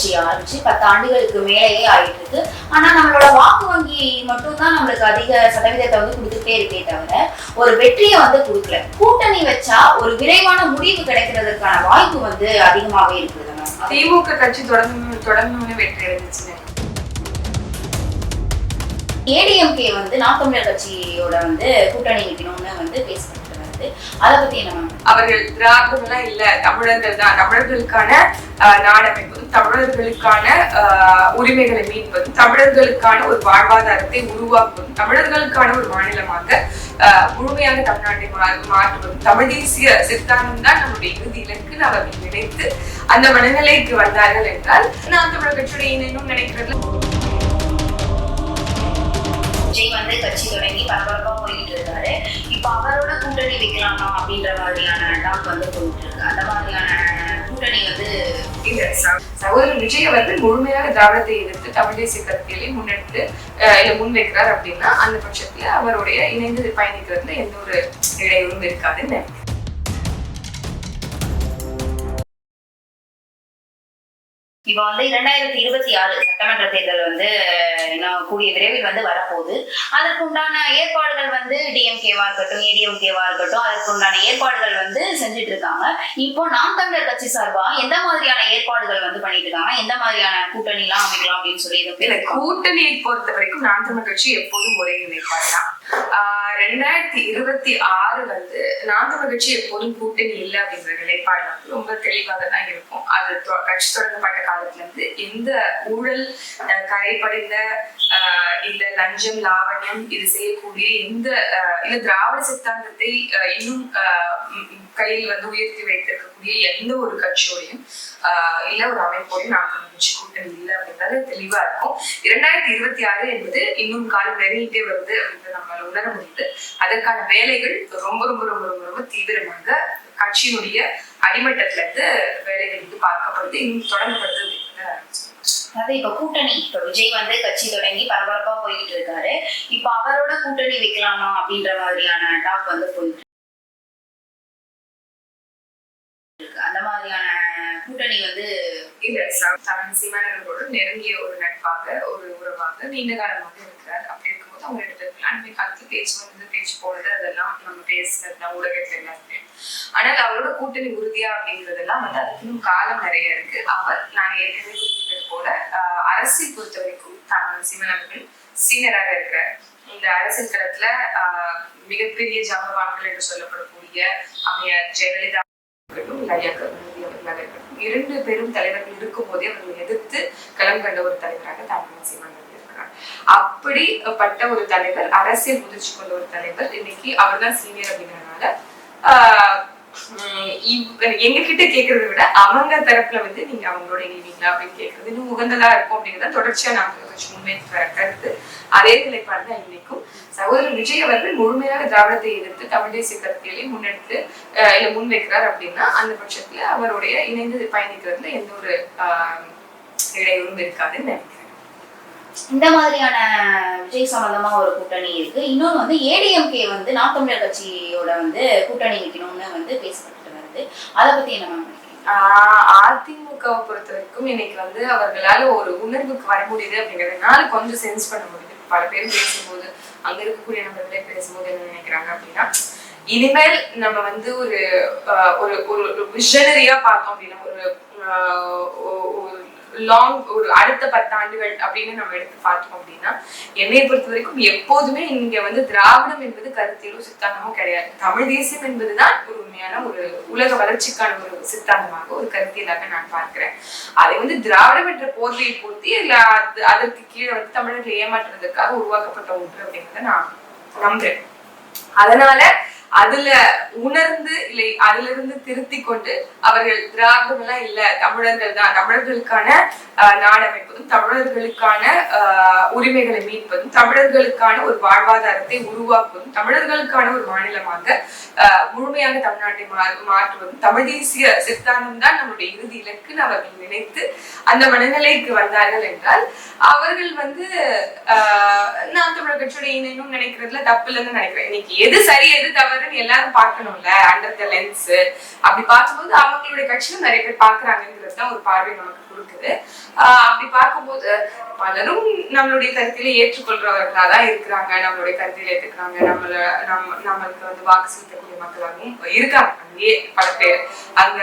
கட்சி ஆரம்பிச்சு பத்து ஆண்டுகளுக்கு மேலேயே ஆயிட்டு இருக்கு ஆனா நம்மளோட வாக்கு வங்கி மட்டும் தான் நம்மளுக்கு அதிக சதவீதத்தை வந்து கொடுத்துட்டே இருக்கே தவிர ஒரு வெற்றியை வந்து கொடுக்கல. கூட்டணி வச்சா ஒரு விரைவான முடிவு கிடைக்கிறதுக்கான வாய்ப்பு வந்து அதிகமாவே இருக்குது திமுக கட்சி தொடர்ந்து தொடர்ந்து வெற்றி அடைஞ்சிச்சுன்னு ஏடிஎம்கே வந்து நாம் தமிழர் கட்சியோட வந்து கூட்டணி வைக்கணும்னு வந்து பேசப்பட்டு வருது அதை பத்தி என்ன அவர்கள் திராவிடமெல்லாம் இல்ல தமிழர்கள் தான். தமிழர்களுக்கான நாடமைப்பதும் தமிழர்களுக்கான உரிமைகளை மீட்பதும் தமிழர்களுக்கான ஒரு வாழ்வாதாரத்தை உருவாக்குவதும் தமிழர்களுக்கான ஒரு மாநிலமாக முழுமையாக தமிழ்நாட்டை மாற்றுவதும் தமிழ் தேசிய சித்தாந்தம் தான் நம்முடைய இறுதி இலக்கு அவர்கள் நினைத்து அந்த மனநிலைக்கு வந்தார்கள் என்றால் நான் தமிழர் கட்சியுடைய இன்னும் நினைக்கிறது விஜய் வந்து கட்சி தொடங்கி பரபரப்பா போயிட்டு இருக்காரு. இப்போ அவரோட கூட்டணி வைக்கலாமா அப்படின்ற மாதிரியான டாக் வந்து போயிட்டு இருக்கு அந்த மாதிரியான கூட்டணி வந்து சகோதரர் விஜய் அவர்கள் முழுமையாக திராவிடத்தை எதிர்த்து தமிழ் தேசிய கருத்தியலை முன்னெடுத்து இல்லை முன்வைக்கிறார் அப்படின்னா அந்த பட்சத்தில் அவருடைய இணைந்து பயணிக்கிறதுல எந்த ஒரு இடையூறும் இருக்காதுன்னு இப்ப வந்து இரண்டாயிரத்தி இருபத்தி ஆறு சட்டமன்ற தேர்தல் வந்து இன்னும் கூடிய விரைவில் வந்து வரப்போகுது. அதற்குண்டான ஏற்பாடுகள் வந்து டிஎம்கேவா இருக்கட்டும் ஏடிஎம்கேவா இருக்கட்டும் அதற்குண்டான ஏற்பாடுகள் வந்து செஞ்சுட்டு இருக்காங்க இப்போ நாம் தமிழர் கட்சி சார்பா எந்த மாதிரியான ஏற்பாடுகள் வந்து பண்ணிட்டு இருக்காங்க எந்த மாதிரியான கூட்டணி எல்லாம் அமைக்கலாம் அப்படின்னு சொல்லி இது கூட்டணியை பொறுத்த வரைக்கும் நாம் தமிழர் கட்சி எப்போதும் ஒரே நிலைப்பாடு தான் ஆஹ் ரெண்டாயிரத்தி இருபத்தி ஆறு வந்து நான்கு கட்சி எப்போதும் கூட்டணி இல்லை அப்படிங்கிற நிலைப்பாடு வந்து ரொம்ப தெளிவாக தான் இருக்கும். அது தொ- கட்சி தொடங்கப்பட்ட காலத்துல இருந்து எந்த ஊழல் கரைப்படைந்த இந்த இல்ல லஞ்சம் லாவண்யம் இது செய்யக்கூடிய எந்த ஆஹ் இல்ல திராவிட சித்தாந்தத்தை இன்னும் கையில் வந்து உயர்த்தி வைத்திருக்கக்கூடிய எந்த ஒரு கட்சியோடையும் ஆஹ் இல்ல ஒரு அமைப்போடையும் நாம் தமிழ் கட்சி கூட்டணி இல்லை அப்படின்றது தெளிவா இருக்கும். இரண்டாயிரத்தி இருபத்தி ஆறு என்பது இன்னும் காலம் நெருங்கிட்டே வருது அப்படின்றத நம்மளால உணர முடியுது. அதற்கான வேலைகள் ரொம்ப ரொம்ப ரொம்ப ரொம்ப ரொம்ப தீவிரமாக கட்சியினுடைய அடிமட்டத்துல இருந்து வேலைகள் வந்து பார்க்கப்படுது இன்னும் தொடங்கப்படுது அதாவது இப்ப கூட்டணி இப்ப விஜய் வந்து கட்சி தொடங்கி பரபரப்பா போயிட்டு இருக்காரு. இப்ப அவரோட கூட்டணி வைக்கலாமா அப்படின்ற மாதிரியான டாக் வந்து போயிட்டு அந்த மாதிரியான கூட்டணி வந்து தமிழ் சீமானவர்களோடு நெருங்கிய ஒரு நட்பாக ஒரு உறவாக நீண்ட காலமாக இருக்கிறார். அப்படி போது அவங்க ரெண்டு பேருக்கு அண்மை பேச்சு வந்து பேச்சு போடுறது அதெல்லாம் நம்ம பேசுனதுலாம் ஊடகத்துல எல்லாருமே. ஆனால் அவரோட கூட்டணி உறுதியா அப்படிங்கிறதெல்லாம் வந்து அதுக்கு காலம் நிறைய இருக்கு. அவர் நான் ஏற்கனவே குறிப்பிட்டது போல அரசை பொறுத்த வரைக்கும் தான் சீமன் அவர்கள் சீனியராக இந்த அரசியல் களத்துல ஆஹ், மிகப்பெரிய ஜாம்பவான்கள் என்று சொல்லப்படக்கூடிய அமையார் ஜெயலலிதா இரண்டு பெரும் தலைவர்கள் இருக்கும் போதே அவர்கள் எதிர்த்து களம் கண்ட ஒரு தலைவராக தமிழ் சீமான் அப்படிப்பட்ட ஒரு தலைவர் அரசியல் முதிர்ச்சி கொண்ட ஒரு தலைவர். இன்னைக்கு அவர் தான் சீனியர் அப்படிங்கறதுனால இவ்- எங்க கிட்ட விட அவங்க தரப்புல வந்து நீங்க அவங்களோட இணைவீங்களா அப்படின்னு கேக்குறது இன்னும் உகந்ததா இருக்கும் அப்படிங்கிறத தொடர்ச்சியா நாங்க வச்சு முன்னேற்றி வர கருத்து. அதே நிலைப்பாடு தான் இன்னைக்கும் சகோதரர் விஜய் அவர்கள் முழுமையாக திராவிடத்தை எதிர்த்து தமிழ் தேசிய கருத்தியலை முன்னெடுத்து இல்ல முன்வைக்கிறார் அப்படின்னா அந்த பட்சத்துல அவருடைய இணைந்து பயணிக்கிறதுல எந்த ஒரு ஆஹ் இடையூறும் இருக்காதுன்னு நினைக்கிறேன். இந்த மாதிரியான விஜய் சம்பந்தமா ஒரு கூட்டணி இருக்கு. இன்னொன்னு வந்து ஏடிஎம்கே வந்து நாம் தமிழர் கட்சியோட வந்து கூட்டணி வைக்கணும்னு வந்து பேசப்பட்டு வருது. அதை பத்தி என்ன மேம் ஆஹ் அதிமுகவை பொறுத்த வரைக்கும் இன்னைக்கு வந்து அவர்களால ஒரு உணர்வுக்கு வர முடியுது அப்படிங்கறதுனால கொஞ்சம் சென்ஸ் பண்ண முடியுது. பல பேர் பேசும்போது அங்க இருக்கக்கூடிய நபர்களே பேசும்போது என்ன நினைக்கிறாங்க அப்படின்னா இனிமேல் நம்ம வந்து ஒரு ஒரு ஒரு விஷனரியா பார்த்தோம் அப்படின்னா ஒரு ஒரு லாங் ஒரு அடுத்த பத்தாண்டுகள் அப்படின்னு நம்ம எடுத்து பார்த்தோம் அப்படின்னா என்னை பொறுத்த வரைக்கும் எப்போதுமே இங்க வந்து திராவிடம் என்பது கருத்திலும் சித்தாந்தமும் கிடையாது. தமிழ் தேசியம் என்பதுதான் ஒரு உண்மையான ஒரு உலக வளர்ச்சிக்கான ஒரு சித்தாந்தமாக ஒரு கருத்தியலாக நான் பார்க்கிறேன். அதை வந்து திராவிடம் என்ற போர்வையை பொறுத்து இல்ல அது அதற்கு கீழே வந்து தமிழர்கள் ஏமாற்றுறதுக்காக உருவாக்கப்பட்ட ஒன்று அப்படிங்கிறத நான் நம்புறேன். அதனால அதுல உணர்ந்து இல்லை அதுல இருந்து திருத்தி கொண்டு அவர்கள் திராவிடம் எல்லாம் இல்ல தமிழர்கள் தான். தமிழர்களுக்கான நாடமைப்பதும் தமிழர்களுக்கான உரிமைகளை மீட்பதும் தமிழர்களுக்கான ஒரு வாழ்வாதாரத்தை உருவாக்குவதும் தமிழர்களுக்கான ஒரு மாநிலமாக ஆஹ், முழுமையாக தமிழ்நாட்டை மா- மாற்றுவதும் தமிழ் தேசிய சித்தாந்தம் தான் நம்முடைய இறுதி இலக்குன்னு அவர்கள் நினைத்து அந்த மனநிலைக்கு வந்தார்கள் என்றால் அவர்கள் வந்து ஆஹ், நான் தமிழர் கட்சியோட இணையணும் நினைக்கிறதுல தப்பு இல்லைன்னு நினைக்கிறேன். இன்னைக்கு எது சரி எது தவறு வருதுன்னு எல்லாரும் பார்க்கணும்ல அண்டர் த லென்ஸ் அப்படி பார்க்கும்போது அவங்களுடைய கட்சியிலும் நிறைய பேர் பாக்குறாங்கிறது தான் ஒரு பார்வை நமக்கு கொடுக்குது. ஆஹ் அப்படி பார்க்கும்போது பலரும் நம்மளுடைய கருத்தில ஏற்றுக்கொள்றவர்களா தான் இருக்கிறாங்க நம்மளுடைய கருத்தில ஏற்றுக்கிறாங்க நம்மள நம்ம நம்மளுக்கு வந்து வாக்கு செலுத்தக்கூடிய மக்களாகவும் இருக்காங்க. அங்கேயே பல பேர். அங்க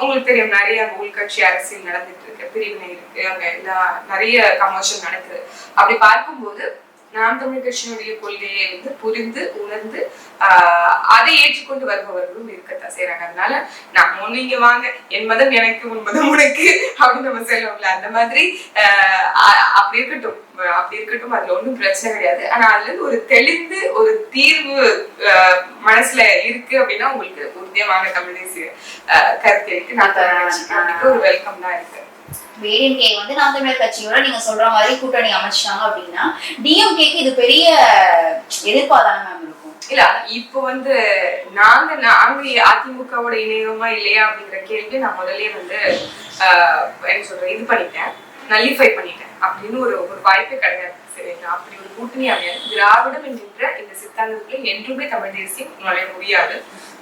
உங்களுக்கு தெரியும் நிறைய உள்கட்சி அரசியல் நடந்துட்டு இருக்கு பிரிவினை இருக்கு அங்க எல்லா நிறைய கமர்ஷியல் நடக்குது. அப்படி பார்க்கும்போது நாம் தமிழ் கட்சியினுடைய கொள்கையை வந்து புரிந்து உணர்ந்து ஆஹ் அதை ஏற்றுக்கொண்டு வருபவர்களும் இருக்கத்தான் செய்யறாங்க அதனால நம்ம ஒண்ணு இங்க வாங்க. என் மதம் எனக்கு உன் மதம் உனக்கு அப்படின்னு நம்ம சொல்லுவோம்ல. அந்த மாதிரி ஆஹ் அப்படி இருக்கட்டும். அப்படி இருக்கட்டும். அதுல ஒண்ணும் பிரச்சனை கிடையாது. ஆனா அதுல இருந்து ஒரு தெளிந்து ஒரு தீர்வு மனசுல இருக்கு அப்படின்னா உங்களுக்கு உறுதியா வாங்க தமிழ் தேசிய கருத்து இருக்கு நான் ஒரு வெல்கம் தான் இருக்கு. ஏடிஎம்கே வந்து நாம் தமிழர் கட்சியோட நீங்க சொல்ற மாதிரி கூட்டணி அமைச்சாங்க அப்படின்னா டிஎம்கேக்கு இது பெரிய எதிர்ப்பா தானே மேம் இருக்கும். இல்ல இப்போ வந்து நாங்க நாங்க அதிமுகவோட இணையமா இல்லையா அப்படிங்கிற கேள்வி நான் முதல்லயே வந்து ஆஹ், என்ன சொல்றேன் இது பண்ணிட்டேன் நல்லிஃபை பண்ணிட்டேன் அப்படின்னு ஒரு ஒரு வாய்ப்பே கிடையாது. சரிங்களா அப்படி ஒரு கூட்டணி அமையாது திராவிடம் என்கின்ற இந்த சித்தாந்தத்துக்குள்ள என்றுமே தமிழ் தேசியம் நுழைய முடியாது.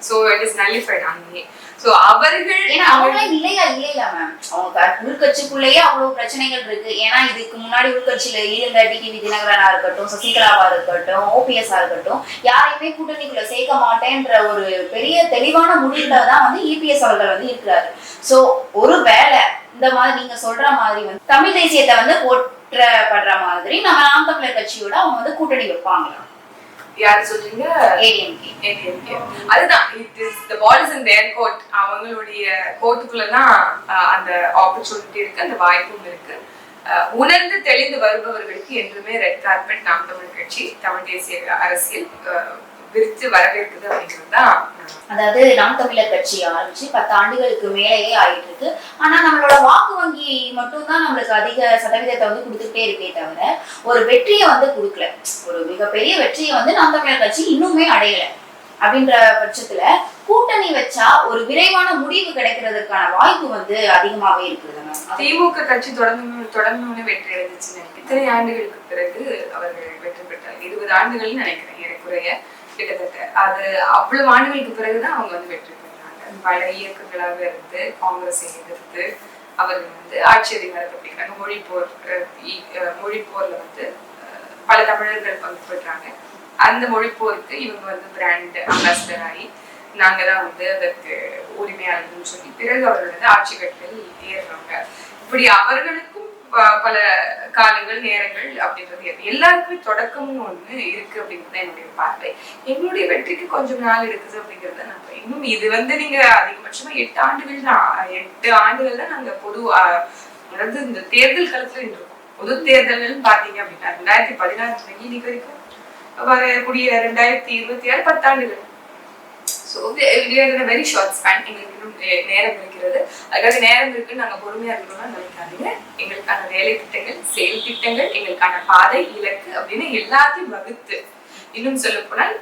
சோ இட் இஸ் நல்லிஃபைட் அங்கேயே. சோ அவர்கள் ஏன்னா அவங்களாம் இல்லையா? இல்லையா மேம் அவங்க உள்கட்சிக்குள்ளேயே அவ்வளவு பிரச்சனைகள் இருக்கு. ஏன்னா இதுக்கு முன்னாடி உள்கட்சியில இருந்த டிடிவி தினகரனா இருக்கட்டும் சசிகலாவா இருக்கட்டும் ஓபிஎஸ்ஆ இருக்கட்டும் யாரையுமே கூட்டணிக்குள்ள சேர்க்க மாட்டேன்ற ஒரு பெரிய தெளிவான முடிவுல தான் வந்து இபிஎஸ் அவர்கள் வந்து இருக்கிறாரு. சோ ஒரு வேலை இந்த மாதிரி நீங்க சொல்ற மாதிரி வந்து தமிழ் தேசியத்தை வந்து போற்றப்படுற மாதிரி நம்ம நாம் தமிழர் கட்சியோட அவங்க வந்து கூட்டணி வைப்பாங்களா யார் சொல்றீங்க. அதுதான். It is the ball is in their court அவங்களுடைய கோர்ட்டுக்குள்ள தான் அஹ், அந்த ஆப்பர்ச்சுனிட்டி இருக்கு அந்த வாய்ப்பும் இருக்கு. உணர்ந்து தெளிந்து வருபவர்களுக்கு என்றுமே ரெட் கார்பெட் நாம் தமிழ் கட்சி தமிழ் தேசிய அரசியல் விரித்து வரவேற்குது அப்படிங்கிறது தான் அதாவது நாம் தமிழர் கட்சி ஆரம்பிச்சு பத்து ஆண்டுகளுக்கு மேலேயே ஆயிட்டு இருக்கு. ஆனா நம்மளோட வாக்கு வங்கி மட்டும் தான் நம்மளுக்கு அதிக சதவீதத்தை வந்து கொடுத்துட்டே இருக்கே தவிர ஒரு வெற்றியை வந்து கொடுக்கல. ஒரு மிகப்பெரிய வெற்றியை வந்து நாம் தமிழர் கட்சி இன்னுமே அடையல. அப்படின்ற பட்சத்துல கூட்டணி வச்சா ஒரு விரைவான முடிவு கிடைக்கிறதுக்கான வாய்ப்பு வந்து அதிகமாவே இருக்குது திமுக கட்சி தொடர்ந்து தொடர்ந்து வெற்றி அடைஞ்சிச்சு இத்தனை ஆண்டுகளுக்கு பிறகு அவர்கள் வெற்றி பெற்றார் இருபது ஆண்டுகள் நினைக்கிறேன் ஏறக்குறைய கிட்டத்தட்ட. அது அவ்வளவு ஆண்டுகளுக்கு பிறகுதான் அவங்க வந்து வெற்றி பெற்றாங்க. பல இயக்கங்களாக இருந்து காங்கிரஸை எதிர்த்து அவர் வந்து ஆட்சி அதிகாரத்தை பிடிக்கிறாங்க மொழி போர் மொழி போர்ல வந்து பல தமிழர்கள் பங்கு பெற்றாங்க அந்த மொழி போருக்கு இவங்க வந்து பிராண்ட் அம்பாசிடர் ஆகி நாங்க தான் வந்து அதற்கு உரிமையாளர்கள் சொல்லி பிறகு அவர்கள் வந்து ஆட்சி கட்டில் ஏறுறாங்க. இப்படி அவர்களுக்கு பல காலங்கள் நேரங்கள் அப்படின்றது இருக்கு. எல்லாருக்குமே தொடக்கம்னு ஒண்ணு இருக்கு அப்படிங்கிறது என்னுடைய பார்வை எங்களுடைய வெற்றிக்கு கொஞ்சம் நாள் இருக்குது அப்படிங்கறத நான் இன்னும் இது வந்து நீங்க அதிகபட்சமா எட்டு ஆண்டுகள் தான் எட்டு ஆண்டுகள் தான் நாங்க பொது அதாவது இந்த தேர்தல் காலத்துல இருக்கோம் பொது தேர்தல்கள் பாத்தீங்க அப்படின்னா ரெண்டாயிரத்தி பதினாறு இன்னைக்கு வரைக்கும் வரக்கூடிய ரெண்டாயிரத்தி இருபத்தி ஆறு பத்தாண்டுகள் ஸோ வெரி ஷார்ட் ஸ்பேன் எங்களுக்கு இன்னும் நே- நேரம் இருக்கிறது. அதுக்காக நேரம் இருக்குன்னு நாங்கள் பொறுமையாக இருக்கணும்னு நினைக்காதீங்க. எங்களுக்கான வேலை திட்டங்கள் செயல் திட்டங்கள் எங்களுக்கான பாதை இலக்கு அப்படின்னு எல்லாத்தையும் வகுத்து. இன்னும் சொல்ல போனால்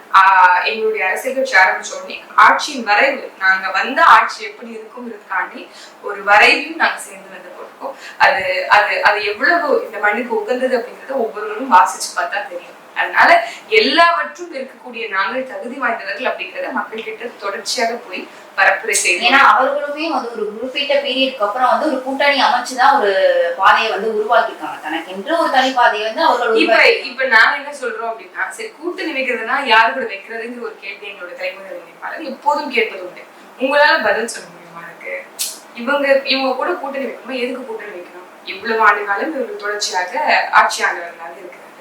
எங்களுடைய அரசியல் கட்சி ஆரம்பிச்ச உடனே ஆட்சியின் வரைவு நாங்க வந்த ஆட்சி எப்படி இருக்குங்கிறதுக்காண்டி ஒரு வரைவையும் நாங்க சேர்ந்து வந்து போட்டிருக்கோம். அது அது அது எவ்வளவு இந்த மண்ணுக்கு உகந்தது அப்படிங்கறத ஒவ்வொருவரும் வாசிச்சு பார்த்தா தெரியும். அதனால எல்லாவற்றும் இருக்கக்கூடிய நாங்கள் தகுதி வாய்ந்தவர்கள் அப்படிங்கிறத மக்கள் கிட்ட தொடர்ச்சியாக போய் பரப்புரை செய்து ஏன்னா அவர்களுமே வந்து ஒரு குறிப்பிட்ட பீரியட்க்கு அப்புறம் வந்து ஒரு கூட்டணி அமைச்சுதான் ஒரு பாதையை வந்து உருவாக்கியிருக்காங்க. தனக்கென்று ஒரு தனி பாதையை வந்து அவர்கள் இப்ப இப்ப நாங்க என்ன சொல்றோம் அப்படின்னா சரி கூட்டணி வைக்கிறதுனா யாரு கூட வைக்கிறதுங்கிற ஒரு கேள்வி எங்களோட தலைமுறை நினைப்பாளர் எப்போதும் கேட்பது உண்டு. உங்களால பதில் சொல்ல முடியுமா எனக்கு இவங்க இவங்க கூட கூட்டணி வைக்கணுமா? எதுக்கு கூட்டணி வைக்கணும்? இவ்வளவு ஆண்டு காலம் இவர்கள் தொடர்ச்சியாக ஆட்சி ஆண்டவர்களாக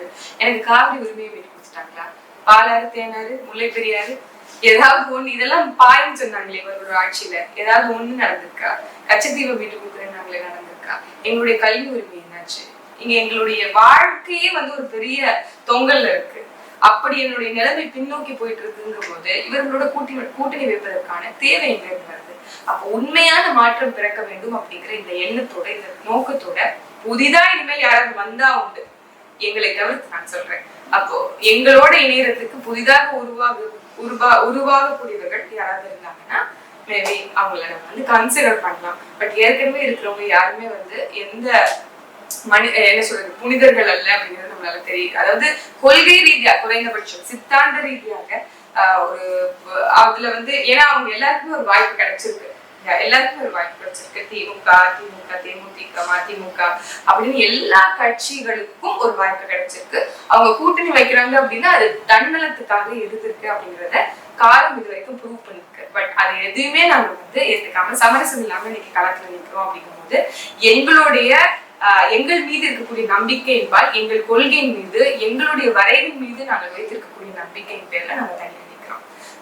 இருக்கிறார்கள் எனக்கு காவிரி உரிமையை மீட்டு கொடுத்துட்டாங்களா? பாலாறு தேனாறு முல்லை பெரியாறு ஏதாவது ஒண்ணு இதெல்லாம் பாயின்னு சொன்னாங்களே இவர்களோட ஆட்சியில. ஏதாவது ஒண்ணு நடந்திருக்கா? கச்சத்தீவை மீட்டு கொடுக்குறேன்னாங்களே நடந்திருக்கா? எங்களுடைய கல்வி உரிமை என்னாச்சு? இங்க எங்களுடைய வாழ்க்கையே வந்து ஒரு பெரிய தொங்கல்ல இருக்கு. அப்படி என்னுடைய நிலைமை பின்னோக்கி போயிட்டு இருக்குங்கிற போது இவர்களோட கூட்டணி கூட்டணி வைப்பதற்கான தேவை என்ன வருது. அப்ப உண்மையான மாற்றம் பிறக்க வேண்டும் அப்படிங்கிற இந்த எண்ணத்தோட இந்த நோக்கத்தோட புதிதா இனிமேல் யாராவது வந்தா உண்டு. எங்களை தவிர்த்து நான் சொல்றேன். அப்போ எங்களோட இணையறதுக்கு புதிதாக உருவாக உருவா உருவாகக்கூடியவர்கள் யாராவது இருந்தாங்கன்னா மேபி அவங்கள நம்ம வந்து கன்சிடர் பண்ணலாம். பட் ஏற்கனவே இருக்கிறவங்க யாருமே வந்து எந்த மனி என்ன சொல்றது புனிதர்கள் அல்ல அப்படிங்கிறது நம்மளால தெரியுது. அதாவது கொள்கை ரீதியா குறைந்தபட்சம் சித்தாந்த ரீதியாக ஆஹ் ஒரு அதுல வந்து ஏன்னா அவங்க எல்லாருக்குமே ஒரு வாய்ப்பு கிடைச்சிருக்கு. எல்லாருக்கும் ஒரு வாய்ப்பு கிடைச்சிருக்கு திமுக திமுக தேமுதிக மதிமுக அப்படின்னு எல்லா கட்சிகளுக்கும் ஒரு வாய்ப்பு கிடைச்சிருக்கு. அவங்க கூட்டணி வைக்கிறாங்க அப்படின்னா அது தன்னலத்துக்காக இருந்திருக்கு அப்படிங்கறத காலம் இது வரைக்கும் ப்ரூவ் பண்ணிருக்கு பட் அது எதுவுமே நாங்க வந்து ஏத்துக்காம சமரசம் இல்லாம இன்னைக்கு களத்துல நிற்கிறோம் அப்படிங்கும்போது எங்களுடைய ஆஹ், எங்கள் மீது இருக்கக்கூடிய நம்பிக்கை என்பால் எங்கள் கொள்கையின் மீது எங்களுடைய வரைவின் மீது நாங்கள் வைத்திருக்கக்கூடிய நம்பிக்கையின் பேர்ல நாங்கள் தனியாக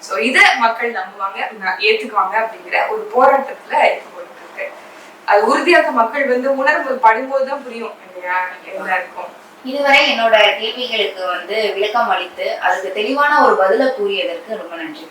ஸோ சோ மக்கள் நம்புவாங்க ந- ஏத்துக்குவாங்க அப்படிங்கிற ஒரு போராட்டத்துல இப்போ போயிட்டு இருக்கு அது உறுதியாக மக்கள் வந்து உணர்வு படும்போதுதான் புரியும் இல்லையா எல்லாருக்கும் இதுவரை என்னோட கேள்விகளுக்கு வந்து விளக்கம் அளித்து அதுக்கு தெளிவான ஒரு பதிலை கூறியதற்கு ரொம்ப நன்றி.